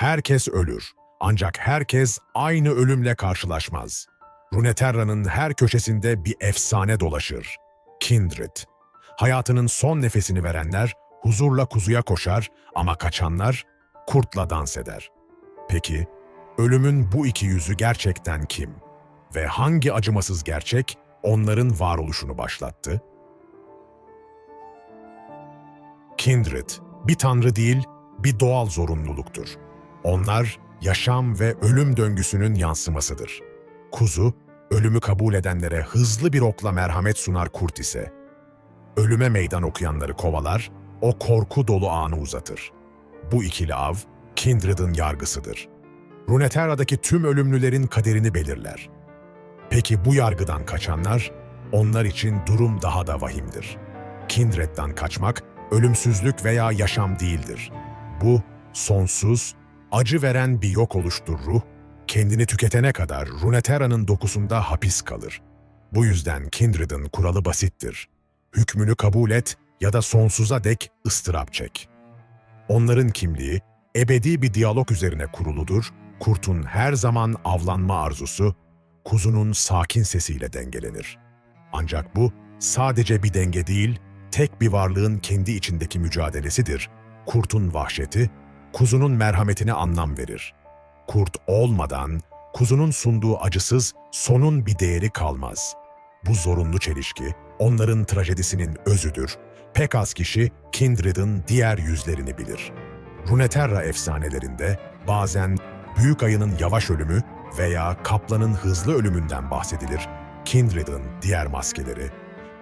Herkes ölür. Ancak herkes aynı ölümle karşılaşmaz. Runeterra'nın her köşesinde bir efsane dolaşır. Kindred. Hayatının son nefesini verenler huzurla kuzuya koşar ama kaçanlar kurtla dans eder. Peki, ölümün bu iki yüzü gerçekten kim? Ve hangi acımasız gerçek onların varoluşunu başlattı? Kindred, bir tanrı değil, bir doğal zorunluluktur. Onlar, yaşam ve ölüm döngüsünün yansımasıdır. Kuzu, ölümü kabul edenlere hızlı bir okla merhamet sunar kurt ise, ölüme meydan okuyanları kovalar, o korku dolu anı uzatır. Bu ikili av, Kindred'ın yargısıdır. Runeterra'daki tüm ölümlülerin kaderini belirler. Peki bu yargıdan kaçanlar, onlar için durum daha da vahimdir. Kindred'den kaçmak, ölümsüzlük veya yaşam değildir. Bu, sonsuz, acı veren bir yok oluştur ruh, kendini tüketene kadar Runeterra'nın dokusunda hapis kalır. Bu yüzden Kindred'in kuralı basittir. Hükmünü kabul et ya da sonsuza dek ıstırap çek. Onların kimliği, ebedi bir diyalog üzerine kuruludur, kurtun her zaman avlanma arzusu, kuzunun sakin sesiyle dengelenir. Ancak bu, sadece bir denge değil, tek bir varlığın kendi içindeki mücadelesidir. Kurtun vahşeti, kuzunun merhametine anlam verir. Kurt olmadan, kuzunun sunduğu acısız, sonun bir değeri kalmaz. Bu zorunlu çelişki, onların trajedisinin özüdür. Pek az kişi Kindred'in diğer yüzlerini bilir. Runeterra efsanelerinde bazen büyük ayının yavaş ölümü veya kaplanın hızlı ölümünden bahsedilir. Kindred'in diğer maskeleri,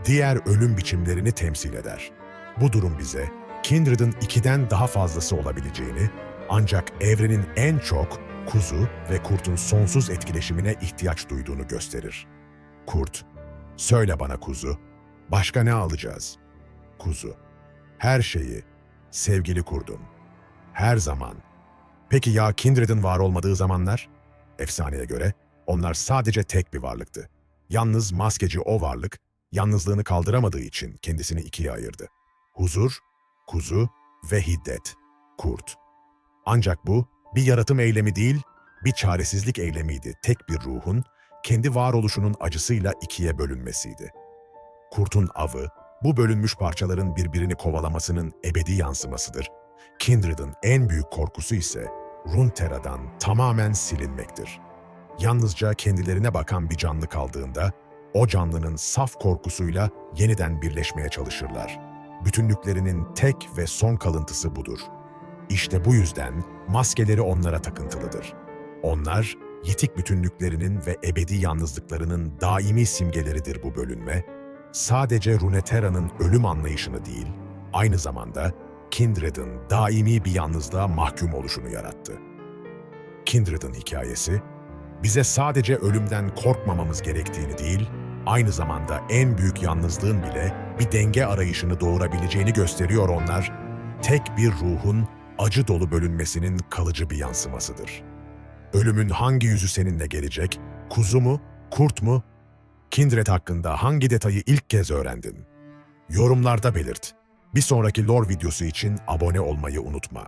diğer ölüm biçimlerini temsil eder. Bu durum bize Kindred'in ikiden daha fazlası olabileceğini, ancak evrenin en çok kuzu ve kurtun sonsuz etkileşimine ihtiyaç duyduğunu gösterir. Kurt, söyle bana kuzu, başka ne alacağız? Kuzu, her şeyi, sevgili kurdum, her zaman. Peki ya Kindred'in var olmadığı zamanlar? Efsaneye göre onlar sadece tek bir varlıktı. Yalnız maskeci o varlık, yalnızlığını kaldıramadığı için kendisini ikiye ayırdı. Huzur, kuzu ve hiddet, kurt. Ancak bu bir yaratım eylemi değil, bir çaresizlik eylemiydi. Tek bir ruhun, kendi varoluşunun acısıyla ikiye bölünmesiydi. Kurtun avı, bu bölünmüş parçaların birbirini kovalamasının ebedi yansımasıdır. Kindred'in en büyük korkusu ise Runeterra'dan tamamen silinmektir. Yalnızca kendilerine bakan bir canlı kaldığında, o canlının saf korkusuyla yeniden birleşmeye çalışırlar. Bütünlüklerinin tek ve son kalıntısı budur. İşte bu yüzden maskeleri onlara takıntılıdır. Onlar, yitik bütünlüklerinin ve ebedi yalnızlıklarının daimi simgeleridir bu bölünme. Sadece Runeterra'nın ölüm anlayışını değil, aynı zamanda Kindred'in daimi bir yalnızlığa mahkum oluşunu yarattı. Kindred'in hikayesi, bize sadece ölümden korkmamamız gerektiğini değil, aynı zamanda en büyük yalnızlığın bile bir denge arayışını doğurabileceğini gösteriyor onlar, tek bir ruhun acı dolu bölünmesinin kalıcı bir yansımasıdır. Ölümün hangi yüzü seninle gelecek, kuzu mu, kurt mu? Kindred hakkında hangi detayı ilk kez öğrendin? Yorumlarda belirt. Bir sonraki lore videosu için abone olmayı unutma.